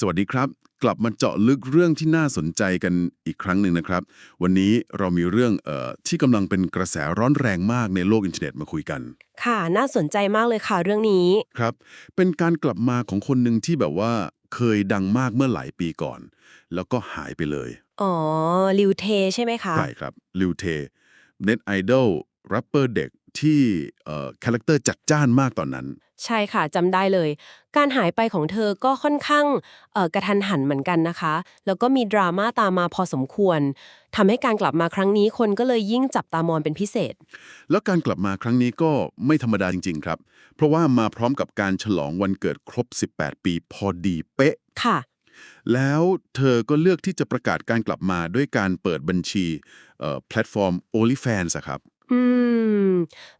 สวัสดีครับ กลับมาเจาะลึกเรื่องที่น่าสนใจกันอีกครั้งหนึ่งนะครับ วันนี้เรามีเรื่องเอ่อที่กำลังเป็นกระแสร้อนแรงมากในโลกอินเทอร์เน็ตมาคุยกัน ค่ะน่าสนใจมากเลยค่ะเรื่องนี้ครับ เป็นการกลับมาของคนหนึ่งที่แบบว่าเคยดังมากเมื่อหลายปีก่อน แล้วก็หายไปเลย อ๋อลิวเทใช่ไหมคะใช่ครับลิวเทเน็ตไอดอลแรปเปอร์เด็ก ที่เอ่อคาแรคเตอร์จัดจ้านมากตอนนั้น ใช่ค่ะจำได้เลย การหายไปของเธอก็ค่อนข้างเอ่อกระทันหันเหมือนกันนะคะ แล้วก็มีดราม่าตามมาพอสมควรทำให้การกลับมาครั้งนี้คนก็เลยยิ่งจับตามองเป็นพิเศษ แล้วการกลับมาครั้งนี้ก็ไม่ธรรมดาจริง ๆ ครับ เพราะว่ามาพร้อมกับการฉลองวันเกิดครบ 18 ปีพอดีเป๊ะค่ะแล้วเธอก็เลือกที่จะประกาศการกลับมาด้วยการเปิดบัญชีเอ่อแพลตฟอร์ม OnlyFans อะครับ อืม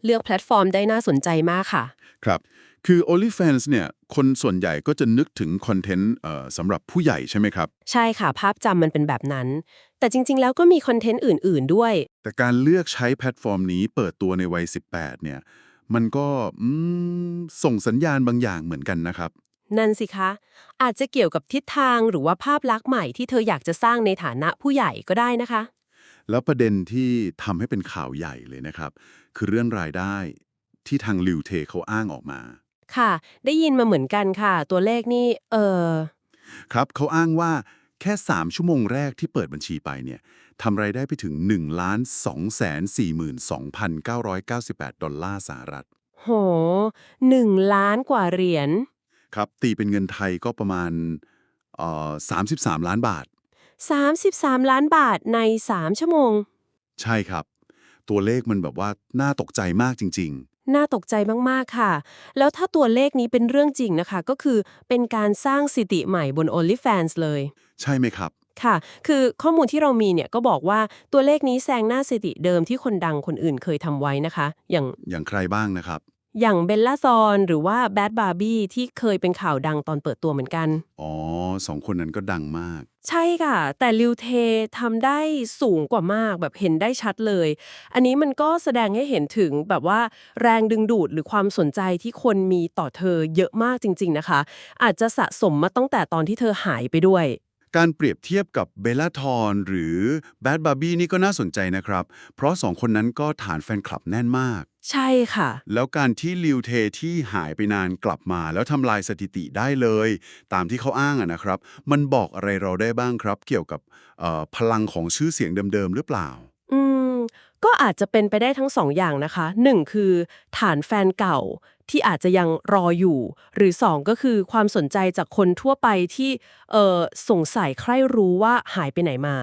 เลือกแพลตฟอร์มได้น่าสนใจมากค่ะ ครับ คือ OnlyFans เนี่ยคนส่วนใหญ่ก็จะนึกถึงคอนเทนต์เอ่อสำหรับผู้ใหญ่ใช่ไหมครับ ใช่ค่ะ ภาพจำมันเป็นแบบนั้น แต่จริง ๆ แล้วก็มีคอนเทนต์อื่น ๆ ด้วย แต่การเลือกใช้แพลตฟอร์มนี้เปิดตัวในวัย 18 เนี่ย มันก็อืมส่งสัญญาณบางอย่างเหมือนกันนะครับ นั่นสิคะ อาจจะเกี่ยวกับทิศทางหรือว่าภาพลักษณ์ใหม่ที่เธออยากจะสร้างในฐานะผู้ใหญ่ก็ได้นะคะ แล้วประเด็นที่ทำให้เป็นข่าวใหญ่เลยนะครับ คือเรื่องรายได้ที่ทางลิวเทเขาอ้างออกมา ค่ะ ได้ยินมาเหมือนกันค่ะ ตัวเลขนี่เออครับเขาอ้างว่าแค่ 3 ชั่วโมงแรกที่เปิดบัญชีไปเนี่ยทำรายได้ไปถึง1ล้าน2 4 2 998 ดอลลาร์สหรัฐ โหหนึ่งล้านกว่าเหรียญ ครับ ตีเป็นเงินไทยก็ประมาณเอ่อ33 ล้านบาท 33 ล้านบาทใน 3 ชั่วโมง ใช่ครับ ตัวเลขมันแบบว่าน่าตกใจมากจริง น่าตกใจมาก ๆ ค่ะ แล้วถ้าตัวเลขนี้เป็นเรื่องจริงนะคะ ก็คือเป็นการสร้างสถิติใหม่บน OnlyFans เลย ๆ ใช่ไหมครับ ค่ะ คือข้อมูลที่เรามีเนี่ยก็บอกว่าตัวเลขนี้แซงหน้าสถิติเดิมที่คนดังคนอื่นเคยทำไว้นะคะ อย่างอย่างใครบ้างนะครับ อย่างเบลล่าซอนหรือว่าแบดบาร์บี้ที่เคยเป็นข่าวดังตอนเปิดตัวเหมือนกัน อ๋อสองคนนั้นก็ดังมาก ใช่ค่ะ แต่ลิวเททำได้สูงกว่ามากแบบเห็นได้ชัดเลย อันนี้มันก็แสดงให้เห็นถึงแบบว่าแรงดึงดูดหรือความสนใจที่คนมีต่อเธอเยอะมากจริง ๆนะคะ อาจจะสะสมมาตั้งแต่ตอนที่เธอหายไปด้วยการเปรียบเทียบกับเบลล่าทอนหรือแบดบาร์บี้นี่ก็น่าสนใจนะครับ เพราะสองคนนั้นก็ฐานแฟนคลับแน่นมาก ใช่ค่ะ แล้วการที่ลิวเทที่หายไปนานกลับมา แล้วทำลายสถิติได้เลย ตามที่เขาอ้างอะนะครับ มันบอกอะไรเราได้บ้างครับ เกี่ยวกับเอ่อพลังของชื่อเสียงเดิมๆหรือเปล่า อืม ก็อาจจะเป็นไปได้ทั้งสองอย่างนะคะ หนึ่งคือฐานแฟนเก่าที่อาจจะยังรออยู่ หรือสองก็คือความสนใจจากคนทั่วไปที่เอ่อสงสัยใคร่รู้ว่าหายไปไหนมา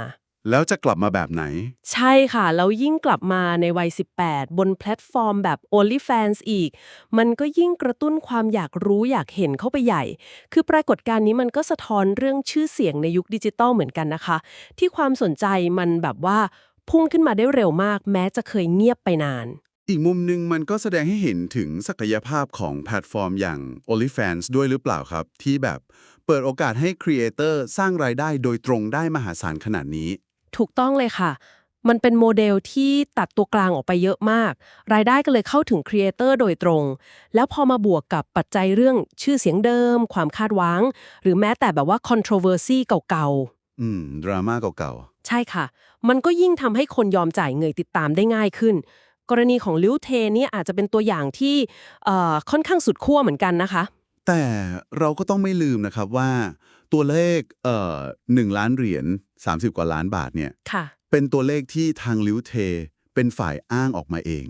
แล้วจะกลับมาแบบไหน ใช่ค่ะ แล้วยิ่งกลับมาในวัย 18 บนแพลตฟอร์มแบบ OnlyFans อีก มันก็ยิ่งกระตุ้นความอยากรู้อยากเห็นเข้าไปใหญ่ คือปรากฏการณ์นี้มันก็สะท้อนเรื่องชื่อเสียงในยุคดิจิตอลเหมือนกันนะคะ ที่ความสนใจมันแบบว่าพุ่งขึ้นมาได้เร็วมาก แม้จะเคยเงียบไปนาน อีกมุมหนึ่งมันก็แสดงให้เห็นถึงศักยภาพของแพลตฟอร์มอย่าง OnlyFans ด้วยหรือเปล่าครับ ที่แบบเปิดโอกาสให้ครีเอเตอร์สร้างรายได้โดยตรงได้มหาศาลขนาดนี้ ถูกต้องเลยค่ะ มันเป็นโมเดลที่ตัดตัวกลางออกไปเยอะมาก รายได้ก็เลยเข้าถึงครีเอเตอร์โดยตรง แล้วพอมาบวกกับปัจจัยเรื่องชื่อเสียงเดิม ความคาดหวัง หรือแม้แต่แบบว่า controversy เก่าๆ อืม ดราม่าเก่าใช่ค่ะ มันก็ยิ่งทำให้คนยอมจ่ายเงยติดตามได้ง่ายขึ้นกรณีของลิวเทเนี่ยอาจจะเป็นตัวอย่างที่เอ่อค่อนข้างสุดขั้วเหมือนกันนะคะๆแต่เราก็ต้องไม่ลืมนะครับว่า ตัวเลขเอ่อหนึ่งล้านเหรียญ30 กว่าล้านบาทเนี่ยค่ะ เป็นตัวเลขที่ทางลิวเท เป็นฝ่ายอ้างออกมาเอง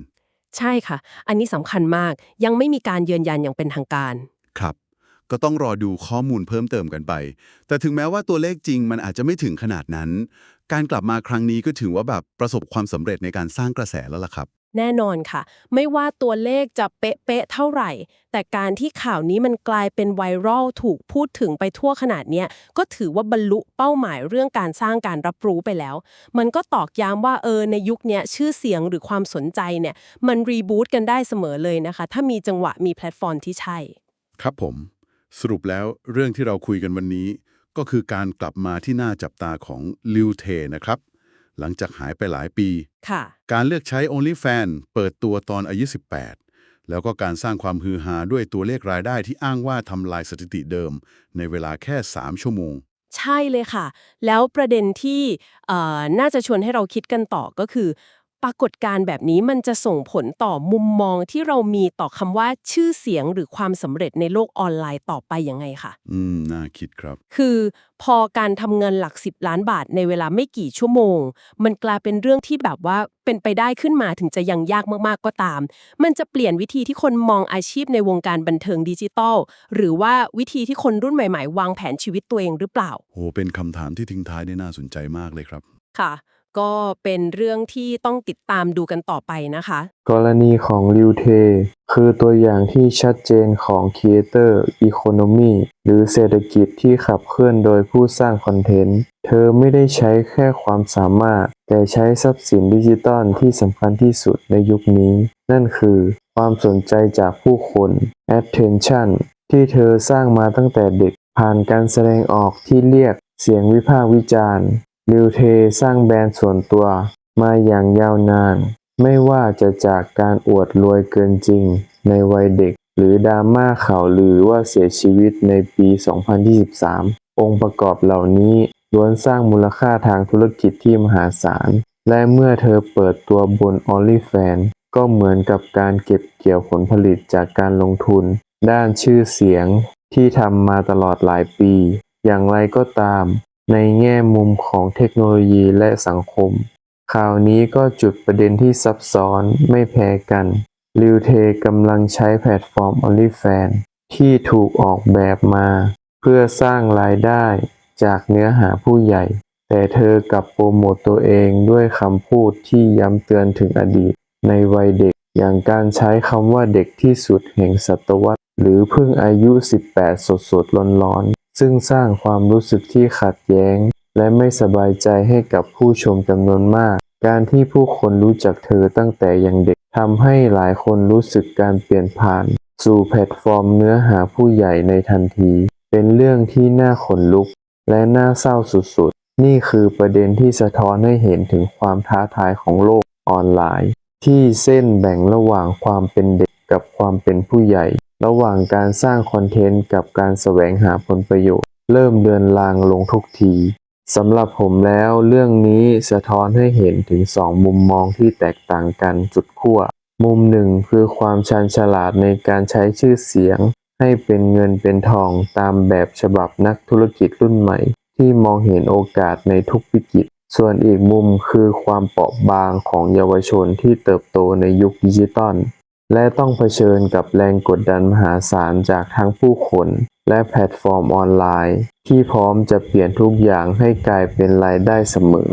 ใช่ค่ะ อันนี้สำคัญมากยังไม่มีการยืนยันอย่างเป็นทางการ ครับ ก็ต้องรอดูข้อมูลเพิ่มเติมกันไป แต่ถึงแม้ว่าตัวเลขจริงมันอาจจะไม่ถึงขนาดนั้น การกลับมาครั้งนี้ก็ถือว่าแบบประสบความสำเร็จในการสร้างกระแสแล้วล่ะครับ แน่นอนค่ะ ไม่ว่าตัวเลขจะเป๊ะๆเท่าไหร่ แต่การที่ข่าวนี้มันกลายเป็นไวรัลถูกพูดถึงไปทั่วขนาดนี้ก็ถือว่าบรรลุเป้าหมายเรื่องการสร้างการรับรู้ไปแล้ว มันก็ตอกย้ำว่าเออในยุคนี้ชื่อเสียงหรือความสนใจเนี่ยมันรีบูตกันได้เสมอเลยนะคะ ถ้ามีจังหวะมีแพลตฟอร์มที่ใช่ ครับผม สรุปแล้วเรื่องที่เราคุยกันวันนี้ ก็คือการกลับมาที่หน่าจับตาของลิวเทนะครับ หลังจากหายไปหลายปีค่ะการเลือกใช้ OnlyFans เปิดตัวตอนอายุ 18 แล้วก็การสร้างความฮือฮาด้วยตัวเลขรายได้ที่อ้างว่าทำลายสถิติเดิม ในเวลาแค่ 3 ชั่วโมง ใช่เลยค่ะ แล้วประเด็นที่เอ่อน่าจะชวนให้เราคิดกันต่อก็คือ ปรากฏการณ์แบบนี้มันจะส่งผลต่อมุมมองที่เรามีต่อคำว่าชื่อเสียงหรือความสำเร็จในโลกออนไลน์ต่อไปยังไงค่ะอืม น่าคิดครับ คือพอการทำเงินหลัก 10 ล้านบาทในเวลาไม่กี่ชั่วโมง มันกลายเป็นเรื่องที่แบบว่าเป็นไปได้ขึ้นมาถึงจะยังยากมากๆก็ตาม มันจะเปลี่ยนวิธีที่คนมองอาชีพในวงการบันเทิงดิจิทัลหรือว่าวิธีที่คนรุ่นใหม่ ๆ วางแผนชีวิตตัวเองหรือเปล่าโหเป็นคำถามที่ทิ้งท้ายได้น่าสนใจมากเลยครับ ค่ะ ก็เป็นเรื่องที่ต้องติดตามดูกันต่อไปนะคะ กรณีของริวเท คือตัวอย่างที่ชัดเจนของ Creator Economy หรือเศรษฐกิจที่ขับเคลื่อนโดยผู้สร้างคอนเทนต์ เธอไม่ได้ใช้แค่ความสามารถ แต่ใช้ทรัพย์สินดิจิตอลที่สำคัญที่สุดในยุคนี้ นั่นคือความสนใจจากผู้คน attention ที่เธอสร้างมาตั้งแต่เด็กผ่านการแสดงออกที่เรียกเสียงวิพากษ์วิจารณ์ ริวเทสร้างแบรนด์ส่วนตัวมาอย่างยาวนาน ไม่ว่าจะจากการอวดรวยเกินจริงในวัยเด็ก หรือดราม่าข่าวลือว่าเสียชีวิตในปี 2023 องค์ประกอบเหล่านี้ล้วนสร้างมูลค่าทางธุรกิจที่มหาศาล และเมื่อเธอเปิดตัวบน o n l y f a n ก็เหมือนกับการเก็บเกี่ยวผลผลิตจากการลงทุน ด้านชื่อเสียงที่ทำมาตลอดหลายปี อย่างไรก็ตาม ในแง่มุมของเทคโนโลยีและสังคม ข่าวนี้ก็จุดประเด็นที่ซับซ้อนไม่แพ้กันลิวเทกำลังใช้แพลตฟอร์ม OnlyFans ที่ถูกออกแบบมา เพื่อสร้างรายได้จากเนื้อหาผู้ใหญ่ แต่เธอกับโปรโมตตัวเองด้วยคำพูดที่ย้ำเตือนถึงอดีต ในวัยเด็ก อย่างการใช้คำว่าเด็กที่สุดแห่งศตวรรษ หรือเพิ่งอายุ 18 สดสดร้อนร้อนๆ ซึ่งสร้างความรู้สึกที่ขัดแย้ง และไม่สบายใจให้กับผู้ชมจำนวนมาก การที่ผู้คนรู้จักเธอตั้งแต่ยังเด็กทำให้หลายคนรู้สึกการเปลี่ยนผ่าน สู่แพลตฟอร์มเนื้อหาผู้ใหญ่ในทันที เป็นเรื่องที่น่าขนลุก และน่าเศร้าสุดๆ นี่คือประเด็นที่สะท้อนให้เห็นถึงความท้าทายของโลกออนไลน์ ที่เส้นแบ่งระหว่างความเป็นเด็กกับความเป็นผู้ใหญ่ ระหว่างการสร้างคอนเทนต์กับการแสวงหาผลประโยชน์ เริ่มเดือนลางลงทุกทีสำหรับผมแล้วเรื่องนี้สะท้อนให้เห็นถึงสองมุมมองที่แตกต่างกันจุดขั้วมุมหนึ่งคือความชันฉลาดในการใช้ชื่อเสียง ให้เป็นเงินเป็นทองตามแบบฉบับนักธุรกิจรุ่นใหม่ ที่มองเห็นโอกาสในทุกวิกฤตส่วนอีกมุมคือความเปราะบางของเยาวชนที่เติบโตในยุคดิจิตอล และต้องเผชิญกับแรงกดดันมหาศาลจากทั้งผู้คน และแพลตฟอร์มออนไลน์ ที่พร้อมจะเปลี่ยนทุกอย่างให้กลายเป็นรายได้เสมอ